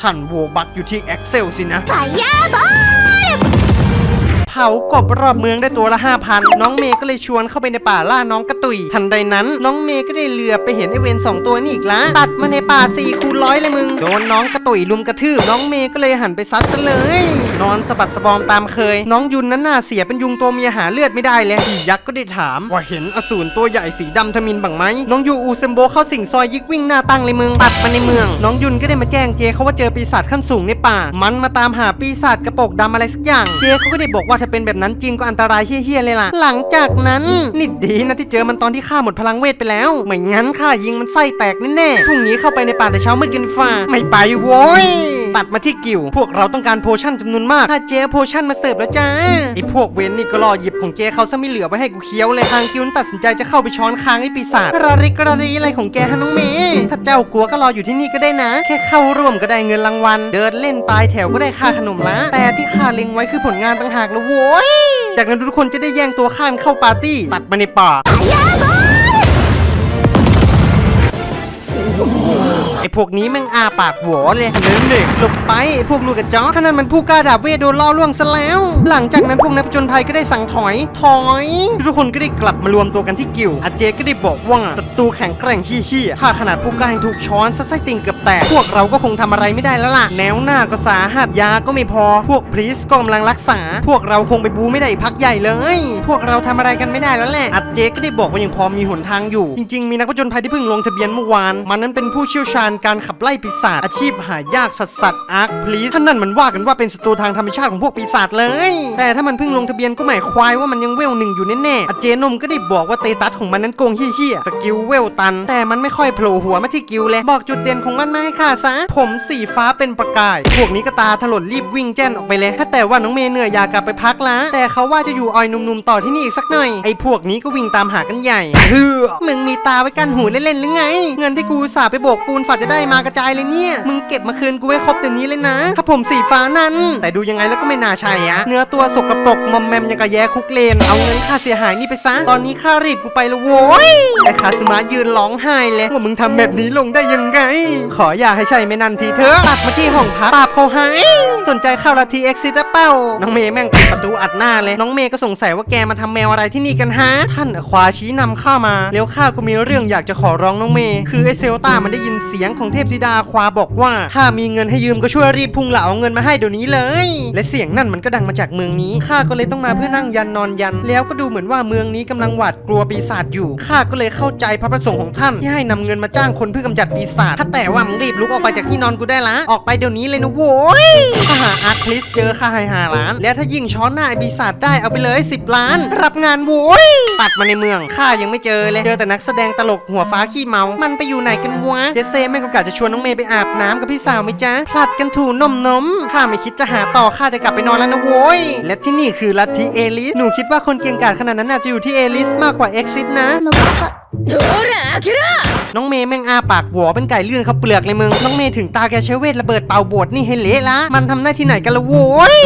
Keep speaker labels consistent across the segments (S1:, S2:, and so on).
S1: ท่านโวบักอยู่ที่แอคเซลสินะ
S2: พายาบอล
S1: เผากบรอบเมืองได้ตัวละ5,000น้องเมย์ก็เลยชวนเข้าไปในป่าล่าน้องกระตุย ทันใดนั้น น้องเมย์ก็ได้เหลือไปเห็นไอเวนสองตัวนี่อีกละตัดมาในป่า4คูณร้อยเลยมึงโดนน้องกระตุยลุมกระทืบน้องเมย์ก็เลยหันไปซัดซะเลย นอนสะบัดสะบอมตามเคย น้องยุนนั้นน่าเสียเป็นยุงตัวเมียหาเลือดไม่ได้เลยพี่ยักษ์ก็ได้ถาม ว่าเห็นอสูรตัวใหญ่สีดำทมินบ้างไหมน้องยูอูเซมโบเข้าสิงซอยยิกวิ่งหน้าตั้งเลยมึงตัดมาในเมือง น้องยุนก็ได้มาแจ้งเจเขาว่าเจอปีศาจขั้นสูงในป่า มันมาตามหาปีศาจกระโปรงดำอะไรสักอย่าง เจเขาก็ได้บอกว่าถ้าเป็นแบบนั้นจริงก็อันตรายเฮี้ยๆเลยล่ะ หลังจากนั้นนี่ดีนะที่เจอมันตอนที่ข้าหมดพลังเวทไปแล้ว ไม่งั้นข้ายิงมันไส้แตกแน่ๆพรุ่งนี้เข้าไปในป่าแต่เช้ามืดกันดีฟ้า ไม่ไปโว้ยตัดมาที่กิว พวกเราต้องการโพชั่นจำนวนมาก ถ้าเจเอาโพชั่นมาเสิร์ฟแล้วจ้าไอพวกเวนนี่ก็รอหยิบของเจเขาซะไม่เหลือไว้ให้กูเคี้ยวเลยทางกิวนั้นตัดสินใจจะเข้าไปช้อนคางไอปีศาจกระริกกระรีอะไรของแกฮะน้องเมย์ถ้าเจ้ากลัวก็รออยู่ที่นี่ก็ได้นะ แค่เข้าร่วมก็ได้เงินรางวัล เดินเล่นปลายแถวก็ได้ค่าขนมละแต่ที่ข้าเล็งไว้คือผลงานต่างหากละโว้ยจากนั้นทุกคนจะได้แย่งตัวข้ามเข้าปาร์ตี้ตัดมาในป่า ไอพวกนี้แม่งอาปากหวอเลยเดินเด็กหลบไปไอพวกลูกกระจอกขนาดมันผู้กล้าดาบเวทโดนล่อล่วงซะแล้ว หลังจากนั้นพวกนักจญภัยก็ได้สั่งถอย ถอย ทุกคนก็ได้กลับมารวมตัวกันที่กิวอาเจก็ได้บอกว่าศัตรูแข็งแกร่งขี้เหี้ถ้าขนาดผู้กล้ายังถูกช้อนซะไส้ติ่งเกือบแตกพวกเราก็คงทำอะไรไม่ได้แล้วล่ะแนวหน้าก็สาหัสยาก็ไม่พอ พวกพรีสก็กำลังรักษา พวกเราคงไปบูไม่ได้อีกพักใหญ่เลย พวกเราทำอะไรกันไม่ได้แล้วแหละอาเจก็ได้บอกว่ายังพอมีหนทางอยู่ จริง ๆ มีนักผจญภัยที่เพิ่งลงทะเบียนเมื่อวาน มันนั้นเป็นผู้เชี่ยวชาญการขับไล่ปีศาจอาชีพหายากสัตว์สัตว์อาร์คพลีท่านนั่นมันว่ากันว่าเป็นศัตรูทางธรรมชาติของพวกปีศาจเลย แต่ถ้ามันเพิ่งลงทะเบียนก็หมายควายว่ามันยังเวลหนึ่งอยู่แน่ๆอาเจนมก็ได้บอกว่าเตตัสของมันนั้นโกงเฮี้ยๆสกิลเวลตัน แต่มันไม่ค่อยโผล่หัวมาที่กิลเลยบอกจุดเด่นของมันมาให้ข้าซะ ผมสีฟ้าเป็นประกาย พวกนี้ก็ตาถลนรีบวิ่งแจ้นออกไปเลย ถ้าแต่ว่าน้องเมย์เหนื่อยอยากกลับไปพักละแต่เขาว่าจะอยู่ออยหนุ่มๆต่อที่นี่อีกสักหน่อย ไอ้พวกนี้ก็วิ่งตามหากันใหญ่เฮ้อมึงมีตาไว้กันหูเล่นๆหรือไง เงินที่กูสาไปโบกปูนฝากจะได้มากระจายเลยเนี่ย มึงเก็บมาคืนกูไว้ครบเดี๋ยวนี้เลยนะ ถ้าผมสีฟ้านั้น แต่ดูยังไงแล้วก็ไม่น่าใช่อะเนื้อตัวสกปรกมอมแมมยังกะแย่คุกเลน เอาเงินค่าเสียหายนี่ไปซะ ตอนนี้ค่ารีบกูไปล้วโว้ยไอ้คาสมายืนร้องไห้เลยว่ามึงทำแบบนี้ลงได้ยังไง ขออย่าให้ใช่ไม่นันทีเถอะตัดมาที่ห้องพักปราบเขาให้สนใจเข้าละทีเอ็กซิตเป้า น้องเมย์แม่งปิดประตูอัดหน้าเลย น้องเมย์ก็สงสัยว่าแกมาทำแมวอะไรที่นี่กันฮะ ท่านควาชี้นำข้ามา แล้วข้าก็มีเรื่องอยากจะขอร้องน้องเมย์ คือไอเซลตามันได้ยินเสียงของเทพธิดาควาบอกว่า ถ้ามีเงินให้ยืมก็ช่วยรีบพุ่งเหล่าเอาเงินมาให้เดี๋ยวนี้เลย และเสียงนั่นมันก็ดังมาจากเมืองนี้ข้าก็เลยต้องมาเพื่อนั่งยันนอนยัน แล้วก็ดูเหมือนว่าเมืองนี้กำลังหวาดกลัวปีศาจอยู่ข้าก็เลยเข้าใจพระประสงค์ของท่านที่ให้นำเงินมาจ้างคนเพื่อกำจัดปีศาจถ้าแต่ว่ามึงรีบลุกออกไปจากที่นอนกูได้ละออกไปเดี๋ยวนี้เลยนะโว้ยถ้าหาอาร์คลิสเจอค่าให้หาล้าน แล้วถ้ายิ่งช้อนหน้าไอ้ปีศาจได้เอาไปเลย 10 ล้าน รับงานโว้ยตัดมาในเมืองข้ายังไม่เจอเลยเจอแต่นักแสดงตลกหัวฟ้าขี้เมา มันไปอยู่ไหนกันวะเจเซแม่ก็กะจะชวนน้องเมย์ไปอาบน้ำกับพี่สาวไหมจ๊ะผลัดกันถูนมนมข้าไม่คิดจะหาต่อข้าจะกลับไปนอนแล้วนะโว้ย และที่นี่คือลัทธิเอลิส หนูคิดว่าคนเก่งกาจขนาดนั้นน่าจะอยู่ที่เอลิสมากกว่าเอ็กซิสนะ
S2: のバカ
S3: ほら開けろ
S1: น้องเมย์แม่งอาปากหัวเป็นไก่เลื่อนเขาวเปลือกเลยมึง น้องเมย์ถึงตาแกใช้เวทระเบิดเป่าบวชนี่ให้เละละ มันทำได้ที่ไหนกันละโว้ย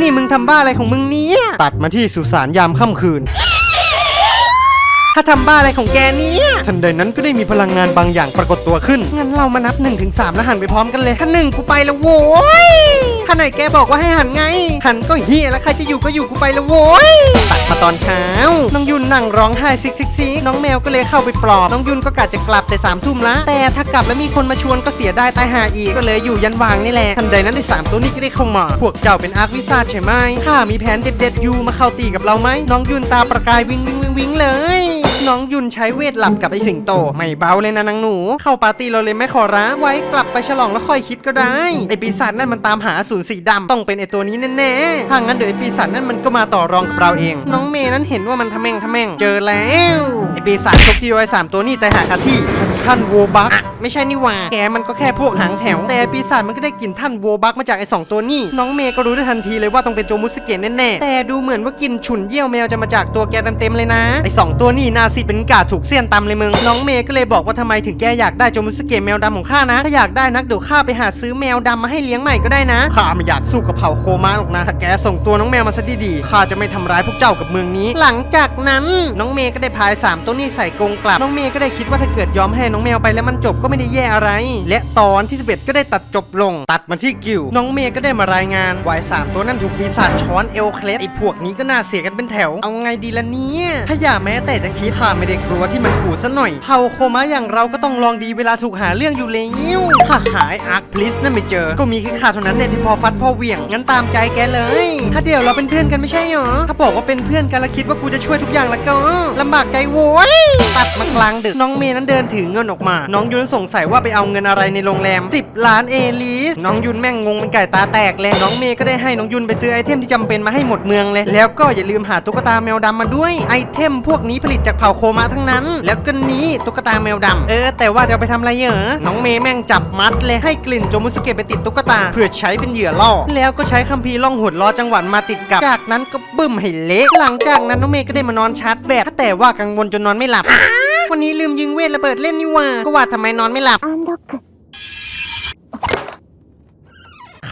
S1: นี่มึงทำบ้าอะไรของมึงเนี่ยตัดมาที่สุสานยามค่ำคืน ถ้าทำบ้าอะไรของแกเนี่ยทันใดนั้นก็ได้มีพลังงานบางอย่างปรากฏตัวขึ้น งั้นเรามานับ1นถึงสแล้วหันไปพร้อมกันเลยถ้าหนึ่งกูไปแล้วโว้ยถ้าไหนแกบอกว่าให้หันไง หันก็เฮียแล้วใครจะอยู่ก็อยู่กูไปแล้วโว้ยตัดมาตอนเช้า น้องยุนนั่งร้องไห้ซิกซิกซิกน้องแมวก็เลยเข้าไปปลอบ น้องยุนก็กะจะกลับแต่สามทุ่มละ แต่ถ้ากลับแล้วมีคนมาชวนก็เสียได้ตายหาอีก ก็เลยอยู่ยันวางนี่แหละ ทันใดนั้นไอ้สามตัวนี้ก็ได้เข้ามา พวกเจ้าเป็นอาร์ควิซาร์ดใช่ไหมข้ามีแผนเด็ดๆอยู่มาเข้าตีกับเราไหม น้องยุนตาประกายวิงวิงวิงวิงเลย น้องยุนใช้เวทหลับกับไอสิงโต ไม่เบาเลยนะนางหนู เข้าปาร์ตี้เราเลยไม่ขอร้าไว้กลับไปฉลองแล้วค่อยคิดก็ได้ ไอปีศาจนั่นมันตามหาสูนสีดำต้องเป็นไอตัวนี้แน่ๆถ้างั้นเดี๋ยวไอปีศาจนั่นมันก็มาต่อรองกับเราเอง น้องเมย์นั้นเห็นว่ามันทะแม่งทะแม่ง เจอแล้วไอปีศาจชกที่ไว้สามตัวนี่แต่หาคาที่ ท่านโวบักไม่ใช่นี่หว่า แกมันก็แค่พวกหางแถว แต่ปีศาจมันก็ได้กลิ่นท่านโวบักมาจากไอสองตัวนี่ น้องเมย์ก็รู้ได้ทันทีเลยว่าต้องเป็นโจมุสเกะแน่ๆ แต่ดูเหมือนว่ากลิ่นฉุนเยี่ยวแมวจะมาจากตัวแกเต็มๆเลยนะ ไอสองตัวนี่นาสิเป็นกาถูกเสี้ยนตำเลยมึง น้องเมย์ก็เลยบอกว่าทำไมถึงแกอยากได้โจมุสเกะแมวดำของข้านะ ถ้าอยากได้นักเดี๋ยวข้าไปหาซื้อแมวดำมาให้เลี้ยงใหม่ก็ได้นะ ข้าไม่อยากสู้กับเผ่าโคมาหรอกนะ ถ้าแกส่งตัวน้องแมวมาซะดีๆ ข้าจะไม่ทำร้ายพวกเจ้ากับเมืองนี้ หลังจากนั้นน้องเมย์ก็ได้พายสามตัวนี้ใส่กรงกลับ น้องเมย์ก็ได้คิดว่าถ้าเกิดยอมให้น้องแมวไปแล้วมันจบก็ไม่ได้แย่อะไร และตอนที่ 11 ก็ได้ตัดจบลง ตัดมาที่กิว น้องเมย์ก็ได้มารายงานวายสามตัวนั้นถูกปีศาจช้อนเอลเคลสไอพวกนี้ก็น่าเสียกันเป็นแถว เอาไงดีละเนี่ยถ้าอย่าแม้แต่จะคิดข้าไม่ได้กลัวที่มันขู่ซะหน่อยเผ่าโคมะอย่างเราก็ต้องลองดีเวลาถูกหาเรื่องอยู่แล้วถ้าหายอาร์คพลิสนั่นไม่เจอ ก็มีแค่ข้าเท่านั้นเนี่ยที่พอฟัดพอเหวี่ยงงั้นตามใจแกเลย ถ้าเดี๋ยวเราเป็นเพื่อนกันไม่ใช่หรอถ้าบอกว่าเป็นเพื่อนกันแล้วคิดว่ากูจะช่วยทุกอย่างแล้วก็ลำบากใจโว้ยตัดมากลางดึกน้องเมย์นั้นเดินถือเงินออกมา น้องยุนสงสัยว่าไปเอาเงินอะไรในโรงแรม 10 ล้านเอลิส น้องยุนแม่งงงเป็นไก่ตาแตกเลยน้องเมย์ก็ได้ให้น้องยุนไปซื้อไอเทมที่จำเป็นมาให้หมดเมืองเลย แล้วก็อย่าลืมหาตุ๊กตาแมวดำมาด้วย ไอเทมพวกนี้ผลิตจากเผ่าโคมาทั้งนั้น แล้วก็นี้ตุ๊กตาแมวดำเออ แต่ว่าจะไปทำอะไรเหรอ น้องเมย์แม่งจับมัดเลยให้กลิ่นโจมุสเกะไปติดตุ๊กตาเพื่อใช้เป็นเหยื่อล่อ แล้วก็ใช้คัมภีร์ล่องหนล้อจังหวัดมาติดกับ จากนั้นก็บึ้มให้เละ หลังจากนั้นน้องเมย์ก็ได้มานอนชาร์จแบตแต่ว่ากังวลจนนอนไม่หลับ วันนี้ลืมยิงเวทระเบิดเล่นนี่ว่า ก็ว่าทำไมนอนไม่หลับ
S2: อัน
S1: ดก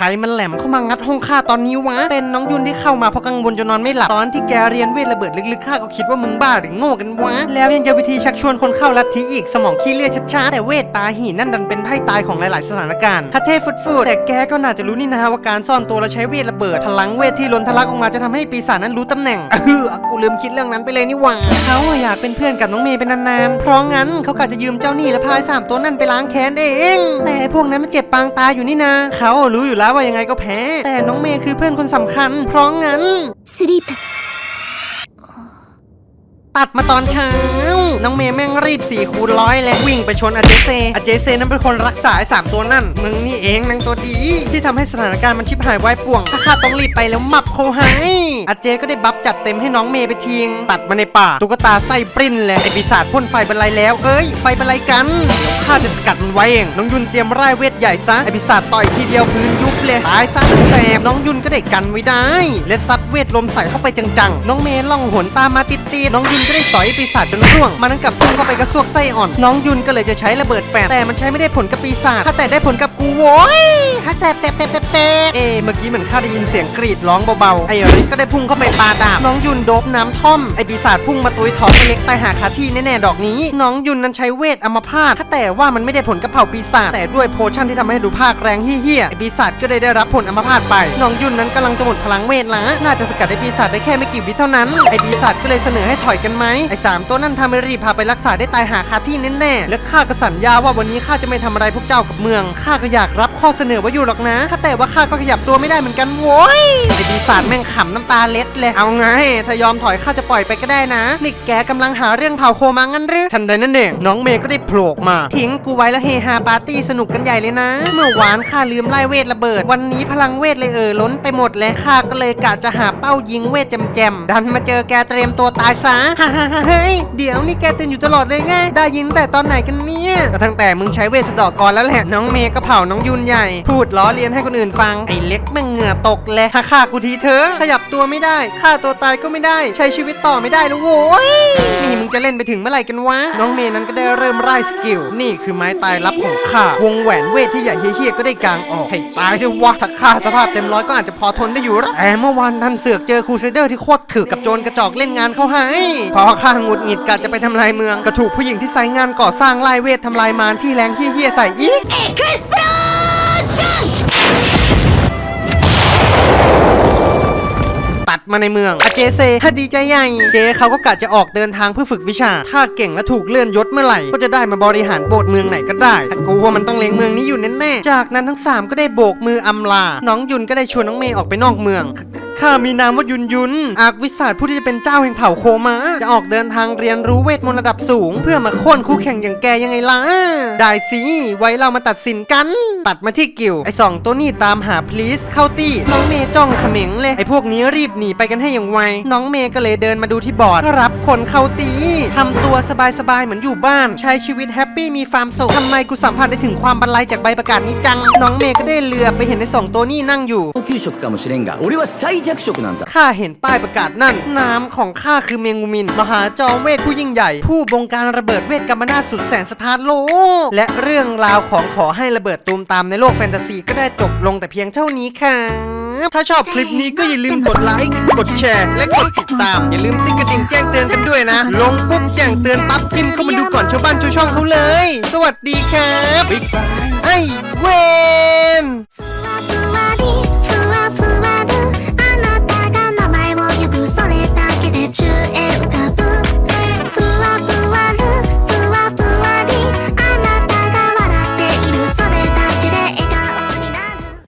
S1: รมันแหลมเข้ามางัดห้องข้าตอนนี้วะ เป็นน้องยุนที่เข้ามาเพราะกังวลจนนอนไม่หลับ ตอนที่แกเรียนเวทระเบิดลึกๆข้าก็คิดว่ามึงบ้าหรือโง่กันวะ แล้วยังจะวิธีชักชวนคนเข้าลัทธิอีกสมองขี้เลือดชัดๆแต่เวทปาหีนั่นดันเป็นไพ่ตายของหลายๆสถานการณ์ฮัทเทฟุดฟูดแต่แกก็น่าจะรู้นี่นะว่าการซ่อนตัวและใช้เวทระเบิดพลังเวทที่ล้นทะลักออกมาจะทำให้ปีศาจนั้นรู้ตำแหน่งเออกูลืมคิดเรื่องนั้นไปเลยนี่หว่าเขาอยากเป็นเพื่อนกับน้องเมย์เป็นนานๆเพราะงั้นเขากะจะยืมเจ้าหนี้และพายสามตัวนั่นไปล้างแค้นเอง แต่พวกนั้นมันเจ็บปางตายอยู่นี่นะเขารู้อยู่แล้วว่ายังไงก็แพ้ แต่น้องเมย์คือเพื่อนคนสำคัญ เพราะงั้น
S2: สลิป
S1: ตัดมาตอนเช้า น้องเมย์แม่งรีบสี่คูณร้อยเลยวิ่งไปชนอาเจเซอาเจเซนั้นเป็นคนรักษาไอ้สามตัวนั่นมึงนี่เองนางตัวดี ที่ทำให้สถานการณ์มันชิบหายวายป่วงถ้าข้าต้องรีบไปแล้วมับเขาให้อาเจก็ได้บัฟจัดเต็มให้น้องเมย์ไปทิ้งตัดมาในป่าตุ๊กตาไส้ปริ้นเลยไอปีศาจพ่นไฟบรรลัยแล้วเอ้ยไฟบรรลัยกันข้าจะสกัดมันไว้เองน้องยุนเตรียมร่ายเวทใหญ่ซะไอปีศาจต่อยทีเดียวพื้นยุบเลยตายซะแสบน้องยุนก็ได้กันไว้ได้และซัดเวทลมใส่เข้าไปจังๆ น้องเมย์ล่องหนตามมาติดๆน้องยุนก็ได้สอยปีศาจจนร่วงมันนั้นกลับพุ่งเข้าไปกระซวกไส้อ่อน น้องยุนก็เลยจะใช้ระเบิดแฟนแต่มันใช้ไม่ได้ผลกับปีศาจถ้าแต่ได้ผลกับกูโว้ย ถ้าแสบแสบแสบแสบแสบเอ๊เมื่อกี้เหมือนข้าได้ยินเสียงกรีดร้องเบาๆ ไอ้ริกก็ได้พุ่งเข้าไปปาดาบ น้องยุนโดบน้ำท่อม ไอ้ปีศาจพุ่งมาตุยท้องไอ้เล็กตายหาคาที่แน่ๆดอกนี้ น้องยุนนั้นใช้เวทอมพาตถ้าแต่ว่ามันไม่ได้ผลกับเผาปีศาจ แต่ด้วยโพชั่นที่ทำให้ดูภาคแรงเฮี้ยไอ้ปีศาจก็ได้ได้รับผลอมพาตไป น้องยุนนั้นกำลังจะหมดพลังเวทละ น่าจะสกัดไอ้ปีศาจได้แค่ไม่กี่วิเท่านั้น ไอ้ปีศาจก็เลยเสนอให้ถอยกันไหมไอ้สามตัวนั้นทำให้รีพาไปรักษาได้ตายหาคาที่แน่ๆและข้าก็สัญญาว่าวันนี้ข้าจะไม่ทำอะไรพวกเจ้ากับเมืองข้าก็อยากรับข้อเสนอไว้อยู่หรอกนะ ถ้าแต่ว่าข้าก็ขยับตัวไม่ได้เหมือนกันโว้ยไอ้ปีศาจแม่งขำน้ำตาเล็ดเลย เอาไง ถ้ายอมถอยข้าจะปล่อยไปก็ได้นะนี่แกกำลังหาเรื่องเผาโคมางั้นหรือทันใดนั่นเอง น้องเมย์ก็ได้โผล่มา ทิ้งกูไว้แล้วเฮฮาปาร์ตี้สนุกกันใหญ่เลยนะ เมื่อวานข้าลืมไล่เวทระเบิด วันนี้พลังเวทเลยเออล้นไปหมดเลยข้าก็เลยกะจะหาเป้ายิงเวทแจมๆดันมาเจอแกเตรียมตัวตายซะฮ่าฮ่าฮ่าเฮ้ยเดี๋ยวนี่แกตื่นอยู่ตลอดเลยไงได้ยินแต่ตอนไหนกันเนี่ยก็ตั้งแต่มึงใช้เวทสะเดอกก่อนแล้วแหละน้องเมย์ก็เผาน้องยุนใหญ่พูดดล้อเลียนให้คนอื่นฟัง ไอ้เล็กแม่งเหงื่อตกเลยถ้าฆ่ากูทีเธอขยับตัวไม่ได้ฆ่าตัวตายก็ไม่ได้ ใช้ชีวิตต่อไม่ได้แล้วโว้ยนี่มึงจะเล่นไปถึงเมื่อไหร่กันวะ น้องเมย์นั้นก็ได้เริ่มไล่สกิล นี่คือไม้ตายลับของข้าวงแหวนเวทที่ใหญ่เฮี้ยก็ได้กางออกให้ตายเถอะวะถ้าฆ่าสภาพเต็มร้อยก็อาจจะพอทนได้อยู่หรอกแต่เมื่อวานท่านเสือกเจอครูเซเดอร์ที่โคตรถือกับโจรกระจอกเล่นงานเขาให้พอข้าหงุดหงิดกะจะไปทำลายเมืองก็ถูกผู้หญิงที่ไซงานก่อสร้างไล่เวททำลายมารที่แรงเฮี้ยใส่อีก
S2: เอ็กโปร
S1: ตัดมาในเมืองอาเจเซถ้าดีใจใหญ่ เจเขาก็กะจะออกเดินทางเพื่อฝึกวิชา ถ้าเก่งและถูกเลื่อนยศเมื่อไหร่ ก็จะได้มาบริหารโบสถ์เมืองไหนก็ได้แต่กูว่ามันต้องเลงเมืองนี้อยู่แน่ๆ จากนั้นทั้ง 3 ก็ได้โบกมืออำลา น้องยุนก็ได้ชวนน้องเมย์ออกไปนอกเมือง ข้ามีนามว่ายุนยุน อากวิสาจผู้ที่จะเป็นเจ้าแห่งเผ่าโคมาจะออกเดินทางเรียนรู้เวทมนต์ระดับสูง เพื่อมาโค่นคู่แข่งอย่างแกยังไงล่ะ ได้สิ ไว้เรามาตัดสินกัน ตัดมาที่กิวไอ้สองตัวนี้ตามหาพลีสเข้าตี้น้องเมย์จ้องเขม็งเลย ไอ้พวกนี้รีบหนีไปกันให้อย่างไว น้องเมย์ก็เลยเดินมาดูที่บอร์ด รับคนเข้าตีทำตัวสบายๆ เหมือนอยู่บ้าน ใช้ชีวิตแฮปปี้มีความสุขทำไมกูสัมผัสได้ถึงความบรรลัยจากใบประกาศนี้จัง น้องเมย์ก็ได้เลือไปเห็นไอ้สองตัวนี้นั่งอยู่
S3: 高級食かもしれんが俺は最弱 食なんだ
S1: ข้าเห็นป้ายประกาศนั่น นามของข้าคือเมงูมิน มหาจอมเวทผู้ยิ่งใหญ่ ผู้บงการระเบิดเวทกรรมนาถสุดแสนสถานโลก และเรื่องราวของขอให้ระเบิดตูมตามในโลกแฟนตาซีก็ได้จบลงแต่เพียงเท่านี้ค่ะ ถ้าชอบคลิปนี้ก็อย่าลืมกดไลค์ กดแชร์ และกดติดตาม อย่าลืมติ๊กกระดิ่งแจ้งเตือนกันด้วยนะ ลงปุ๊บแจ้งเตือนปั๊บพิมพ์เข้ามาดูก่อนชาวบ้านชาวช่องเขาเลย สวัสดีครับบ๊ายบายไอ้